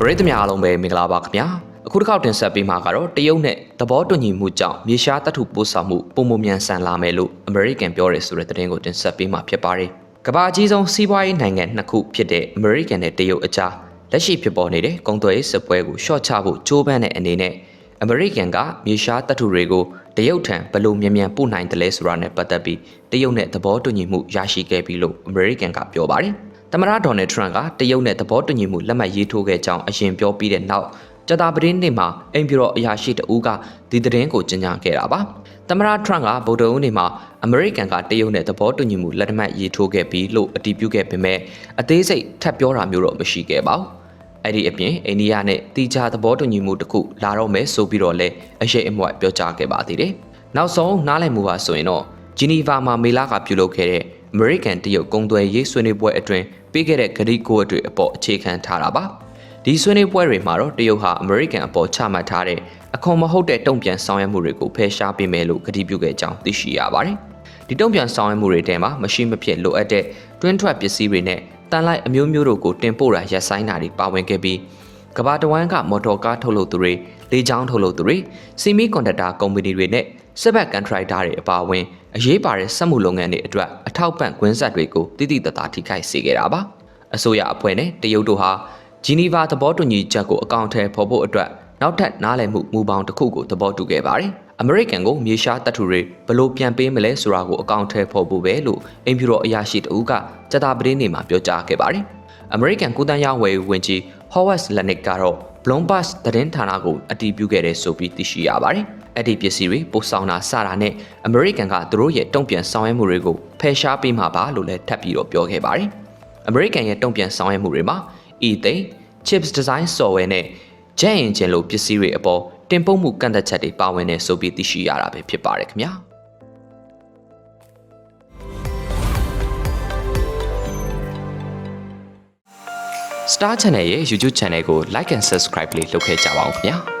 ပရိသတ်များအားလုံးပဲမင်္ဂလာပါခင်ဗျာအခုတစ်ခေါက်တင်ဆက်ပေးမှာကတော့တရုတ်နဲ့သဘောတူညီမှုကြောင့်မြေရှားတပ်ထုပို့ဆောင်မှုပုံမမြန်ဆန်လာမယ်လို့အမေရိကန်ပြောရဲဆိုတဲ့သတင်းကိုတင်ဆက်ပေးမှာဖြစ်ပါတယ်ကမ္ဘာအကြီးဆုံးစီးပွားရေးနိုင်ငံနှစ်ခုဖြစ်တဲ့အမေရိကန်နဲ့တရုတ်အကြားလက်ရှိဖြစ်ပေါ်နေတဲ့ကုန်သွယ်ရေးစစ်ပွဲကိုရှော့ချဖို့ကြိုးပမ်းတဲ့အနေနဲ့အမေရိကန်ကမြေရှားတပ်ထုတွေကိုတရုတ်ထံဘယ်လိုမြန်မြန်ပို့နိုင်တယ်လဲဆိုတာနဲ့ပတ်သက်ပြီးတရုတ်နဲ့သဘောတူညီမှုရရှိခဲ့ပြီလို့အမေရိကန်ကပြောပါတယ် သမ္မတဒေါ်နယ်ထရန့်ကတရုတ်နဲ့သဘောတူညီမှုလက်မှတ်ရေးထိုးခဲ့ကြောင်းအရင်ပြောပြီးတဲ့နောက်ကြတာပတင်းနေ့မှာအိမ်ပြူတော်အရာရှိတဦးကဒီသတင်းကိုကြေညာခဲ့တာပါသမ္မတထရန့်ကဗုဒ္ဓဦးနေ့မှာအမေရိကန်ကတရုတ်နဲ့သဘောတူညီမှုလက်မှတ်ရေးထိုးခဲ့ပြီးလို့အတည်ပြုခဲ့ပေမဲ့အသေးစိတ်ထပ်ပြောတာမျိုးတော့မရှိခဲ့ပါဘူးအဲ့ဒီအပြင်အိန္ဒိယနဲ့တီချာသဘောတူညီမှုတစ်ခုလာတော့မယ်ဆိုပြီးတော့လဲအရှိန်အမွတ်ပြောကြားခဲ့ပါသေးတယ်နောက်ဆုံးနားလည်မှုပါဆိုရင်တော့ဂျီနီဗာမှာမေလာကပြုလုပ်ခဲ့တဲ့ အမေရိကန်တရုတ်ကုန်သွယ်ရေးဆွေးနွေးပွဲအတွင်းပေးခဲ့တဲ့ဂရီကိုအတွေ့အပေါ်အခြေခံထားတာပါဒီဆွေးနွေးပွဲတွေမှာတော့တရုတ်ဟာအမေရိကန်အပေါ်ချမှတ်ထားတဲ့အခွန်မဟုတ်တဲ့တုံ့ပြန်ဆောင်ရွက်မှုတွေကိုဖယ်ရှားပေးမယ်လို့ကတိပြုခဲ့ကြောင်းသိရှိရပါတယ်ဒီတုံ့ပြန်ဆောင်ရွက်မှုတွေထဲမှာမရှိမဖြစ်လိုအပ်တဲ့တွင်းထွက်ပစ္စည်းတွေနဲ့တန်လိုက်အမျိုးမျိုးတို့ကိုတင်ပို့တာရပ်ဆိုင်းတာတွေပါဝင်ခဲ့ပြီးကမ္ဘာတဝန်းကမော်တော်ကားထုတ်လုပ်သူတွေလေကြောင်းထုတ်လုပ်သူတွေစီမီကွန်ဒက်တာကုမ္ပဏီတွေနဲ့စစ်ဘက်ကန်ထရိုက်တာတွေအပါအဝင် အရေးပါတဲ့စက်မှုလုပ်ငန်းတွေအတွက်အထောက်ပံ့ကွင်းဆက်တွေကိုတိတိတသားထိခိုက်စေခဲ့တာပါအစိုးရအဖွဲ့နဲ့တရုတ်တို့ဟာဂျီနီဗာသဘောတူညီချက်ကိုအကောင့်ထဲဖော်ဖို့အတွက်နောက်ထပ်နားလည်မှုမူပေါင်းတစ်ခုကိုသဘောတူခဲ့ပါတယ်အမေရိကန်ကိုမြေရှားတပ်ထူတွေဘလို့ပြန်ပေးမလဲဆိုတာကိုအကောင့်ထဲဖော်ဖို့ပဲလို့အင်ဖြူတော်အရာရှိတဦးကစတာပတင်းနေမှာပြောကြားခဲ့ပါတယ်အမေရိကန်ကုသရေးဝယ်ဝင်ကြီး Howard Lenick ကတော့ Bloomberg သတင်းဌာနကိုအတည်ပြုခဲ့တဲ့ဆိုပြီးသိရှိရပါတယ်။ အဲ့ဒီပစ္စည်းတွေပို့ဆောင်တာစတာနဲ့အမေရိကန်ကသူတို့ရဲ့တုံ့ပြန်ဆောင်ရွက်မှုတွေကိုဖယ်ရှားပေးမှာပါလို့လည်းထပ်ပြီးတော့ပြောခဲ့ပါတယ်။အမေရိကန်ရဲ့တုံ့ပြန်ဆောင်ရွက်မှုတွေမှာ e-think chips design software နဲ့ jet engine လိုပစ္စည်းတွေအပေါ်တင်ပုတ်မှုကန့်သက်ချက်တွေပါဝင်နေဆိုပြီးသိရှိရတာပဲဖြစ်ပါတယ်ခင်ဗျာ။ Star Channel ရဲ့ YouTube Channel ကို Like and Subscribe လေးလုပ်ခဲ့ကြပါဦးခင်ဗျာ။